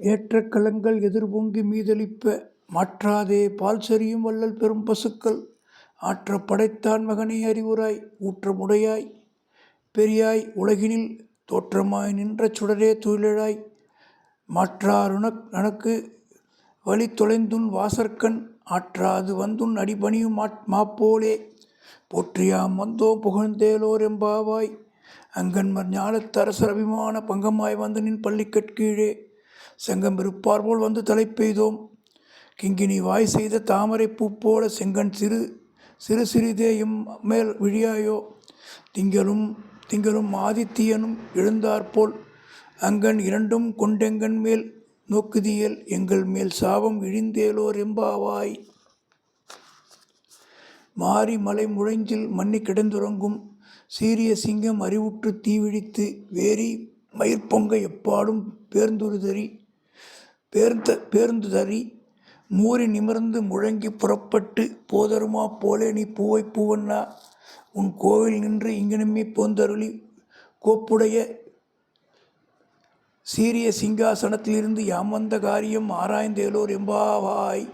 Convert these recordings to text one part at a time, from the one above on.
ஏற்ற கலங்கள் எதிர்பொங்கி மீதளிப்ப மாற்றாதே பால் சொரியும் வள்ளல் பெரும் பசுக்கள். ஆற்ற படைத்தான் மகனே அறிவுராய் ஊற்றமுடையாய். பெரியாய் உலகினில் தோற்றமாய் நின்ற சுடரே துயிலழாய். மாற்றாருணக் நனக்கு வழி தொலைந்துன் வாசற்கண் ஆற்றாது வந்துன் அடிபணியும் மாப்போலே. போற்றியாம் வந்தோம் புகழ்ந்தேலோர் எம்பாவாய். அங்கன்மர் ஞாலத்தரசர் அபிமான பங்கமாய் வந்து நின் பள்ளிக்கட்கீழே இருப்பார் போல் வந்து தலை பெய்தோம். கிங்கினி வாய் செய்த தாமரை பூ போல செங்கன் சிறு சிறு சிறிதேயும் மேல் விழியாயோ? திங்களும் திங்களும் ஆதித்தியனும் எழுந்தாற்போல் அங்கன் இரண்டும் கொண்டெங்கன் மேல் நோக்குதியல் எங்கள் மேல் சாபம் இழிந்தேலோர் எம்பாவாய். மாறி மலை முழைஞ்சில் மண்ணி கிடந்துறங்கும் சீரிய சிங்கம் அறிவுற்று தீவிழித்து வேரி மயிர்பொங்க எப்பாடும் பேர்ந்துருதறி பேர்ந்த தறி மூறி நிமிர்ந்து முழங்கி புறப்பட்டு போதருமா போலே நீ பூவை பூவண்ணா உன் கோவில் நின்று இங்கனமே போந்தருளி கோப்புடைய சீரிய சிங்காசனத்திலிருந்து யாம் காரியம் ஆராய்ந்தேலோர் எம்பாவாய்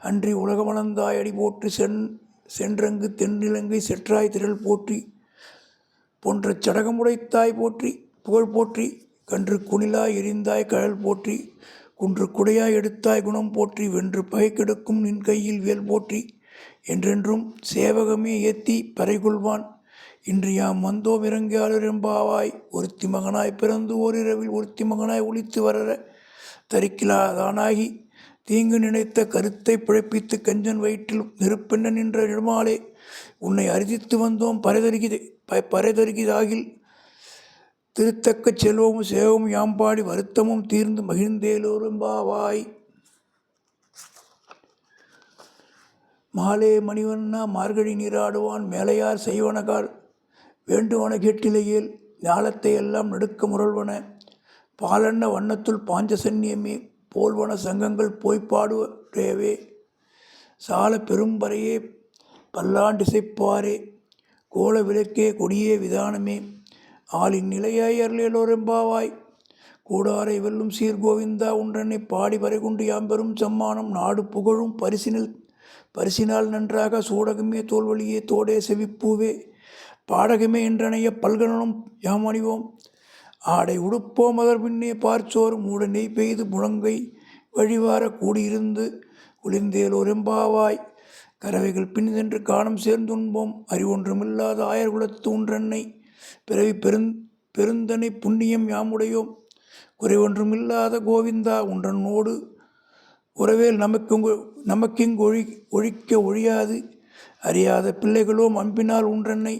அன்றி உலகமளந்தாய் அடி போற்றி சென் சென்றங்கு தென்னிலங்கை செற்றாய் திரள் போற்றி போன்ற சடகமுடைத்தாய் போற்றி புகழ் போற்றி கன்று குணிலாய் எரிந்தாய் கழல் போற்றி குன்று குடையாய் எடுத்தாய் குணம் போற்றி வென்று பகை கெடுக்கும் நின் கையில் வேல் போற்றி என்றென்றும் சேவகமே ஏத்தி பறைகொள்வான். இன்று யாம் வந்தோம் இறங்கியாளர் எம்பாவாய் ஒருத்தி மகனாய் பிறந்து ஓரிரவில் ஒருத்தி மகனாய் ஒழித்து வரற தரிக்கிலாதானாகி தீங்கு நினைத்த கருத்தை பிழைப்பித்து கஞ்சன் வயிற்றில் நெருப்பெண்ண நின்ற நிர்மாலே உன்னை அரிதித்து வந்தோம் பறைதருகிது ப பறைதருகிதாகில் திருத்தக்க செல்வமும் சேவமும் யாம்பாடி வருத்தமும் தீர்ந்து மகிழ்ந்தேலோரும்பாவாய் மாலே மணிவண்ணா மார்கழி நீராடுவான் மேலையார் செய்வனகால் வேண்டுவன கேட்டிலையில் ஞாலத்தை எல்லாம் நடுக்க முரல்வன பாலண்ண வண்ணத்துள் பாஞ்சசன்னியமே போல்வன சங்கங்கள் போய்ப்பாடுவேவே சால பெரும்பறையே பல்லாண்டிசைப்பாரே கோல விளக்கே கொடியே விதானமே. ஆளின் நிலையாய் அருளேலோரெம்பாவாய் கூடாரை வெல்லும் சீர்கோவிந்தா உன்றனை பாடி வரைகுண்டு யாம்பெரும் சம்மானம் நாடு புகழும் பரிசினில். பரிசினால் நன்றாக சூடகமே தோல்வழியே தோடே செவிப்பூவே. பாடகமே என்றனைய பல்கனனும் யாம் அணிவோம் ஆடை உடுப்போம் அதர் பின்னே பார்ச்சோர் மூட நெய் பெய்து முழங்கை வழிவார கூடியிருந்து குளிர்ந்தேலோரெம்பாவாய் கறவைகள் பின் சென்று காணம் சேர்ந்துண்போம். அறிவொன்றுமில்லாத ஆயர் குலத்து ஒன்றென்னை பிறவி பெருந் பெருந்தனை புண்ணியம் யாமுடையோம். குறைவொன்றுமில்லாத கோவிந்தா உன்றனோடு உறவேல் நமக்கு நமக்கிங்கு ஒழி ஒழிக்க ஒழியாது. அறியாத பிள்ளைகளோ அன்பினால் உன்றென்னை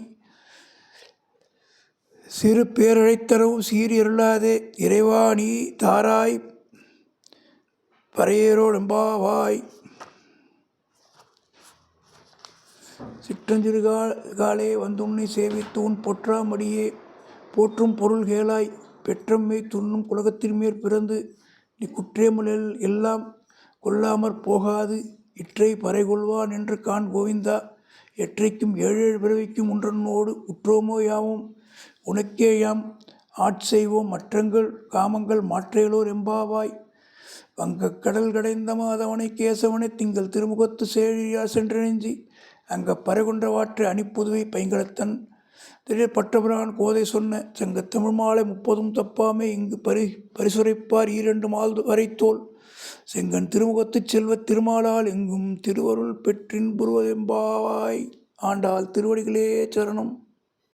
சிறு பேரழைத்தரவும் சீரியருளாதே இறைவா நீ தாராய் பறையேரோடெம்பாவாய் சிற்றஞ்சிறுகால் காலே வந்துன்னை சேவித்து உன் பொற்றாமடியே போற்றும் பொருள் கேளாய் பெற்றம்மை துண்ணும் குலகத்தின் மேற் பிறந்து நீ குற்றேமுலில் எல்லாம் கொல்லாமற் போகாது இற்றை பறைகொள்வான் என்று கான் கோவிந்தா. எற்றைக்கும் ஏழேழு பிறவிக்கும் உன்றனோடு உற்றோமோ யாவும்? உனக்கே யாம் ஆட்செய்வோம் மற்றங்கள் காமங்கள் மாற்றேலோர் எம்பாவாய். வங்கக் கடல் கடைந்த மாதவனை கேசவனை திங்கள் திருமுகத்து சேழியா சென்றெழுஞ்சி அங்கே பறைகொன்ற அணிப்புதுவை பைங்கலத்தன். திடீர் பட்டபுரான் கோதை சொன்ன செங்க தமிழ் மாலை முப்பதும் தப்பாமே இங்கு பரி பரிசுரைப்பார் ஈரண்டு மால் வரைத்தோல். செங்கன் திருமுகத்துச் செல்வத் திருமாலால் எங்கும் திருவருள் பெற்றின் புருவதெம்பாவாய். ஆண்டாள் திருவடிகளே சரணம்.